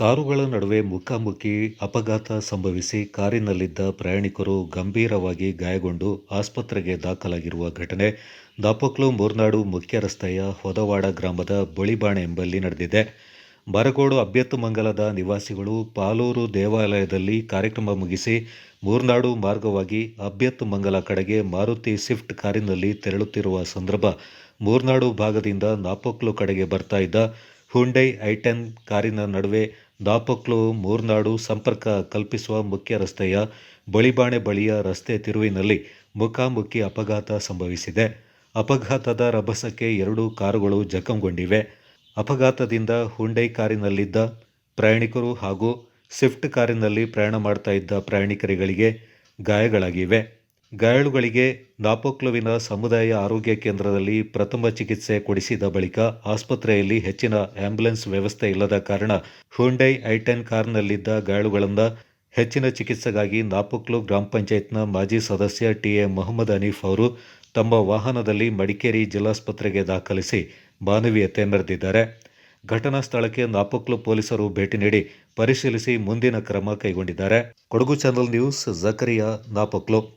ಕಾರುಗಳ ನಡುವೆ ಮುಖಾಮುಖಿ ಅಪಘಾತ ಸಂಭವಿಸಿ ಕಾರಿನಲ್ಲಿದ್ದ ಪ್ರಯಾಣಿಕರು ಗಂಭೀರವಾಗಿ ಗಾಯಗೊಂಡು ಆಸ್ಪತ್ರೆಗೆ ದಾಖಲಾಗಿರುವ ಘಟನೆ ದಾಪೋಕ್ಲು ಮೂರ್ನಾಡು ಮುಖ್ಯ ರಸ್ತೆಯ ಹೊದವಾಡ ಗ್ರಾಮದ ಬಳಿಬಾಣೆ ಎಂಬಲ್ಲಿ ನಡೆದಿದೆ. ಬರಗೋಡು ಅಭ್ಯತ್ತುಮಂಗಲದ ನಿವಾಸಿಗಳು ಪಾಲೂರು ದೇವಾಲಯದಲ್ಲಿ ಕಾರ್ಯಕ್ರಮ ಮುಗಿಸಿ ಮೂರ್ನಾಡು ಮಾರ್ಗವಾಗಿ ಅಭ್ಯತ್ತುಮಂಗಲ ಕಡೆಗೆ ಮಾರುತಿ ಸ್ವಿಫ್ಟ್ ಕಾರಿನಲ್ಲಿ ತೆರಳುತ್ತಿರುವ ಸಂದರ್ಭ ಮೂರ್ನಾಡು ಭಾಗದಿಂದ ನಾಪೋಕ್ಲು ಕಡೆಗೆ ಬರ್ತಾ ಇದ್ದ ಹುಂಡೈ ಐಟೆನ್ ಕಾರಿನ ನಡುವೆ ದಾಪಕ್ಲು, ಮೂರ್ನಾಡು ಸಂಪರ್ಕ ಕಲ್ಪಿಸುವ ಮುಖ್ಯ ರಸ್ತೆಯ ಬಳಿಬಾಣೆ ಬಳಿಯ ರಸ್ತೆ ತಿರುವಿನಲ್ಲಿ ಮುಖಾಮುಖಿ ಅಪಘಾತ ಸಂಭವಿಸಿದೆ. ಅಪಘಾತದ ರಭಸಕ್ಕೆ ಎರಡು ಕಾರುಗಳು ಜಖಂಗೊಂಡಿವೆ. ಅಪಘಾತದಿಂದ ಹುಂಡೈ ಕಾರಿನಲ್ಲಿದ್ದ ಪ್ರಯಾಣಿಕರು ಹಾಗೂ ಸ್ವಿಫ್ಟ್ ಕಾರಿನಲ್ಲಿ ಪ್ರಯಾಣ ಮಾಡ್ತಾ ಇದ್ದ ಪ್ರಯಾಣಿಕರುಗಳಿಗೆ ಗಾಯಗಳಾಗಿವೆ. ಗಾಯಾಳುಗಳಿಗೆ ನಾಪೋಕ್ಲುವಿನ ಸಮುದಾಯ ಆರೋಗ್ಯ ಕೇಂದ್ರದಲ್ಲಿ ಪ್ರಥಮ ಚಿಕಿತ್ಸೆ ಕೊಡಿಸಿದ ಬಳಿಕ ಆಸ್ಪತ್ರೆಯಲ್ಲಿ ಹೆಚ್ಚಿನ ಆಂಬ್ಯುಲೆನ್ಸ್ ವ್ಯವಸ್ಥೆ ಇಲ್ಲದ ಕಾರಣ ಹುಂಡೈ ಐಟೆನ್ ಕಾರ್ನಲ್ಲಿದ್ದ ಗಾಯಾಳುಗಳನ್ನು ಹೆಚ್ಚಿನ ಚಿಕಿತ್ಸೆಗಾಗಿ ನಾಪೋಕ್ಲು ಗ್ರಾಮ ಪಂಚಾಯತ್ನ ಮಾಜಿ ಸದಸ್ಯ ಟಿಎ ಮೊಹಮ್ಮದ್ ಅನೀಫ್ ಅವರು ತಮ್ಮ ವಾಹನದಲ್ಲಿ ಮಡಿಕೇರಿ ಜಿಲ್ಲಾಸ್ಪತ್ರೆಗೆ ದಾಖಲಿಸಿ ಮಾನವೀಯತೆ ಮೆರೆದಿದ್ದಾರೆ. ಘಟನಾ ಸ್ಥಳಕ್ಕೆ ನಾಪೋಕ್ಲು ಪೊಲೀಸರು ಭೇಟಿ ನೀಡಿ ಪರಿಶೀಲಿಸಿ ಮುಂದಿನ ಕ್ರಮ ಕೈಗೊಂಡಿದ್ದಾರೆ. Kodagu channel news, Zakariya Napoklu.